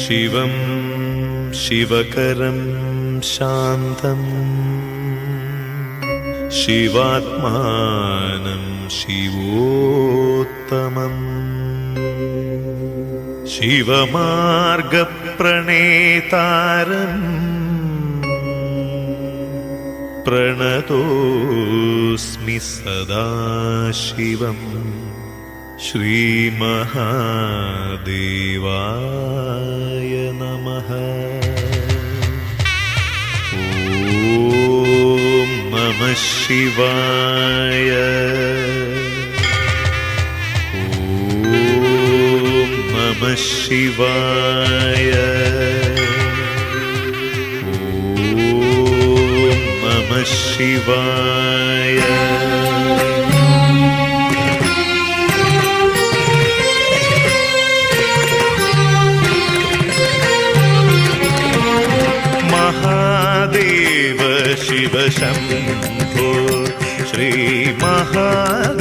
शिवं शिवकरं शान्तम् शिवात्मानं शिवोत्तमम् शिवमार्गप्रणेतारम् प्रणतोऽस्मि सदा शिवम् श्रीमहादेवाय नमः। ॐ नमः शिवाय। ॐ नमः शिवाय। ॐ नमः शिवाय। महादेव शिव शम्भो श्रीमहादेव